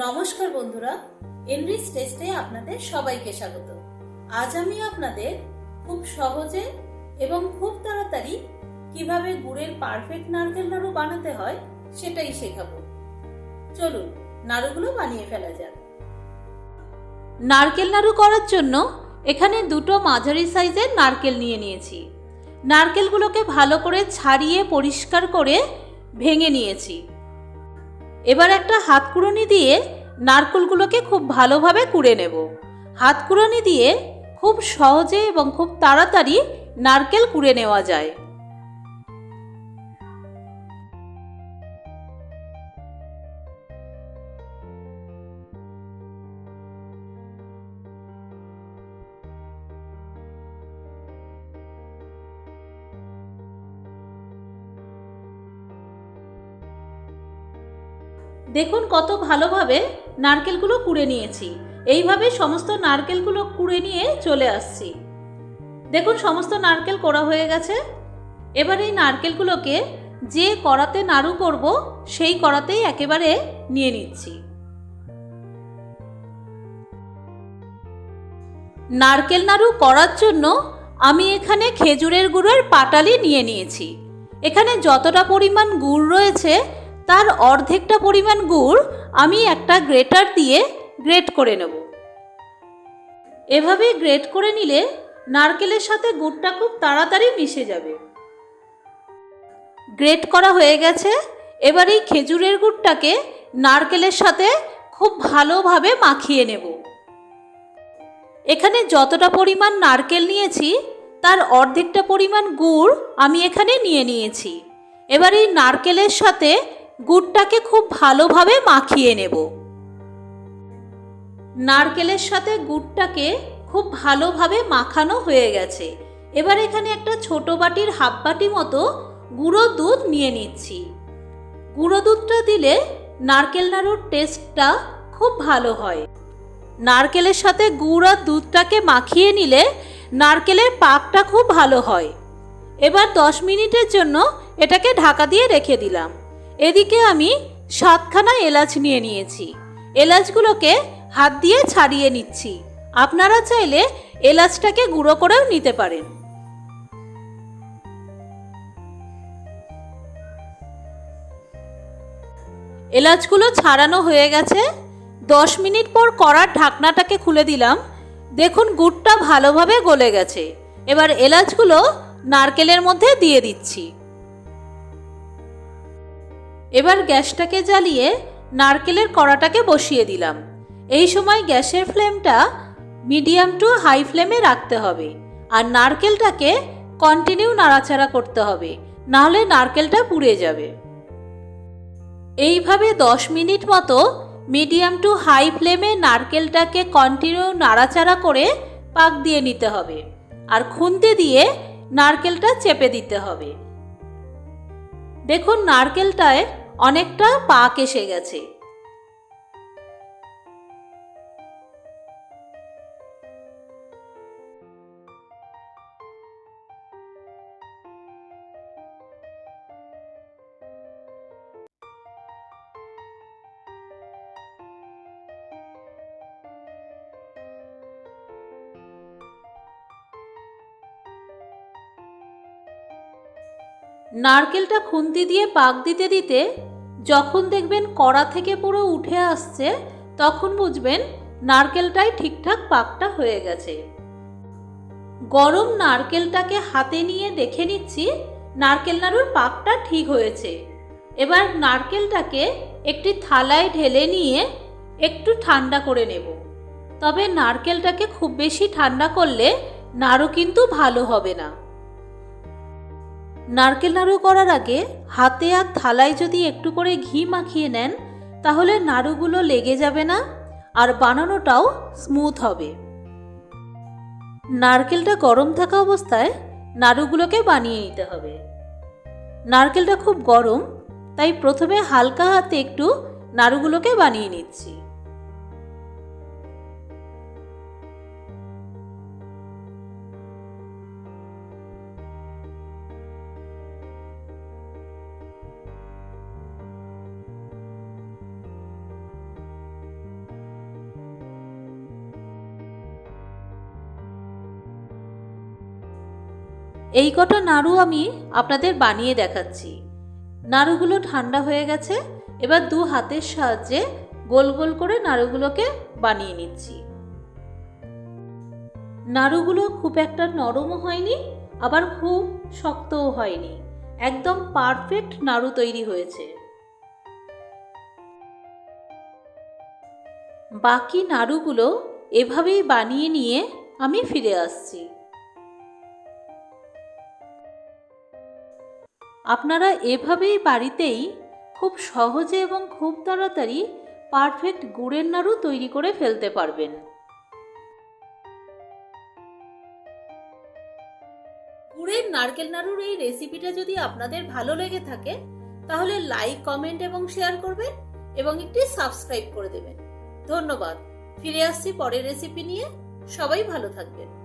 নমস্কার বন্ধুরা এনরিচ টেস্টে আপনাদের সবাইকে স্বাগত। আজ আমি আপনাদের খুব সহজে এবং খুব তাড়াতাড়ি কীভাবে গুড়ের পারফেক্ট নারকেল নাড়ু বানাতে হয় সেটাই শেখাবো। চলুন, নাড়ুগুলো বানিয়ে ফেলা যাক। নারকেল নাড়ু করার জন্য এখানে দুটো মাঝারি সাইজের নারকেল নিয়ে নিয়েছি। নারকেলগুলোকে ভালো করে ছাড়িয়ে পরিষ্কার করে ভেঙে নিয়েছি। এবার একটা হাত কুড়োনি দিয়ে নারকেলগুলোকে খুব ভালোভাবে কুড়ে নেব। হাত কুড়োনি দিয়ে খুব সহজে এবং খুব তাড়াতাড়ি নারকেল কুড়ে নেওয়া যায়। দেখুন কত ভালোভাবে নারকেলগুলো কুড়ে নিয়েছি। এইভাবে সমস্ত নারকেলগুলো কুড়ে নিয়ে চলে আসছি। দেখুন সমস্ত নারকেল কোড়া হয়ে গেছে। এবার এই নারকেলগুলোকে যে কড়াতে নাড়ু করব, সেই কড়াতেই একেবারে নিয়ে নিচ্ছি। নারকেল নাড়ু করার জন্য আমি এখানে খেজুরের গুড়ের পাটালি নিয়ে নিয়েছি। এখানে যতটা পরিমাণ গুড় রয়েছে তার অর্ধেকটা পরিমাণ গুড় আমি একটা গ্রেটার দিয়ে গ্রেট করে নেব। এভাবে গ্রেট করে নিলে নারকেলের সাথে গুড়টা খুব তাড়াতাড়ি মিশে যাবে। গ্রেট করা হয়ে গেছে। এবার এই খেজুরের গুড়টাকে নারকেলের সাথে খুব ভালোভাবে মাখিয়ে নেব। এখানে যতটা পরিমাণ নারকেল নিয়েছি, তার অর্ধেকটা পরিমাণ গুড় আমি এখানে নিয়ে নিয়েছি। এবার এই নারকেলের সাথে গুড়টাকে খুব ভালোভাবে মাখিয়ে নেব। নারকেলের সাথে গুড়টাকে খুব ভালোভাবে মাখানো হয়ে গেছে। এবার এখানে একটা ছোট বাটির হাফ বাটি মতো গুঁড়ো দুধ নিয়ে নিচ্ছি। গুঁড়ো দুধটা দিলে নারকেল নাড়ুর টেস্টটা খুব ভালো হয়। নারকেলের সাথে গুড় আর দুধটাকে মাখিয়ে নিলে নারকেলের পাকটা খুব ভালো হয়। এবার দশ মিনিটের জন্য এটাকে ঢাকা দিয়ে রেখে দিলাম। এদিকে আমি সাতখানা এলাচ নিয়ে নিয়েছি। এলাচগুলোকে হাত দিয়ে ছাড়িয়ে নিচ্ছি। আপনারা চাইলে এলাচটাকে গুঁড়ো করেও নিতে পারেন। এলাচগুলো ছাড়ানো হয়ে গেছে। দশ মিনিট পর কড়ার ঢাকনাটাকে খুলে দিলাম। দেখুন, গুড়টা ভালোভাবে গলে গেছে। এবার এলাচগুলো নারকেলের মধ্যে দিয়ে দিচ্ছি। এবার গ্যাসটাকে জ্বালিয়ে নারকেলের কড়াটাকে বসিয়ে দিলাম। এই সময় গ্যাসের ফ্লেমটা মিডিয়াম টু হাই ফ্লেমে রাখতে হবে আর নারকেলটাকে কন্টিনিউ নাড়াচাড়া করতে হবে, নাহলে নারকেলটা পুড়ে যাবে। এইভাবে দশ মিনিট মতো মিডিয়াম টু হাই ফ্লেমে নারকেলটাকে কন্টিনিউ নাড়াচাড়া করে পাক দিয়ে নিতে হবে আর খুন্তি দিয়ে নারকেলটা চেপে দিতে হবে। দেখুন, নারকেলটায় অনেকটা পাক এসে গেছে। নারকেলটা খুন্তি দিয়ে পাক দিতে দিতে যখন দেখবেন কড়া থেকে পুরো উঠে আসছে, তখন বুঝবেন নারকেলটাই ঠিকঠাক পাকটা হয়ে গেছে। গরম নারকেলটাকে হাতে নিয়ে দেখে নিচ্ছি নারকেল নাড়ুর পাকটা ঠিক হয়েছে। এবার নারকেলটাকে একটি থালায় ঢেলে নিয়ে একটু ঠান্ডা করে নেব। তবে নারকেলটাকে খুব বেশি ঠান্ডা করলে নাড়ু কিন্তু ভালো হবে না। নারকেল নাড়ু করার আগে হাতে আর থালায় যদি একটু করে ঘি মাখিয়ে নেন, তাহলে নাড়ুগুলো লেগে যাবে না আর বানানোটাও স্মুথ হবে। নারকেলটা গরম থাকা অবস্থায় নাড়ুগুলোকে বানিয়ে নিতে হবে। নারকেলটা খুব গরম, তাই প্রথমে হালকা হাতে একটু নাড়ুগুলোকে বানিয়ে নিচ্ছি। এই কটা নাড়ু আমি আপনাদের বানিয়ে দেখাচ্ছি। নাড়ুগুলো ঠান্ডা হয়ে গেছে, এবার দু হাতের সাহায্যে গোল গোল করে নাড়ুগুলোকে বানিয়ে নিচ্ছি। নাড়ুগুলো খুব একটা নরমও হয়নি, আবার খুব শক্তও হয়নি। একদম পারফেক্ট নাড়ু তৈরি হয়েছে। বাকি নাড়ুগুলো এভাবেই বানিয়ে নিয়ে আমি ফিরে আসছি। আপনারা এভাবেই বাড়িতেই খুব সহজে এবং খুব তাড়াতাড়ি পারফেক্ট গুড়ের নাড়ু তৈরি করে ফেলতে পারবেন। গুড়ের নারকেল নাড়ুর এই রেসিপিটা যদি আপনাদের ভালো লেগে থাকে, তাহলে লাইক কমেন্ট এবং শেয়ার করবেন এবং একটি সাবস্ক্রাইব করে দেবেন। ধন্যবাদ। ফিরে আসছি পরের রেসিপি নিয়ে। সবাই ভালো থাকবেন।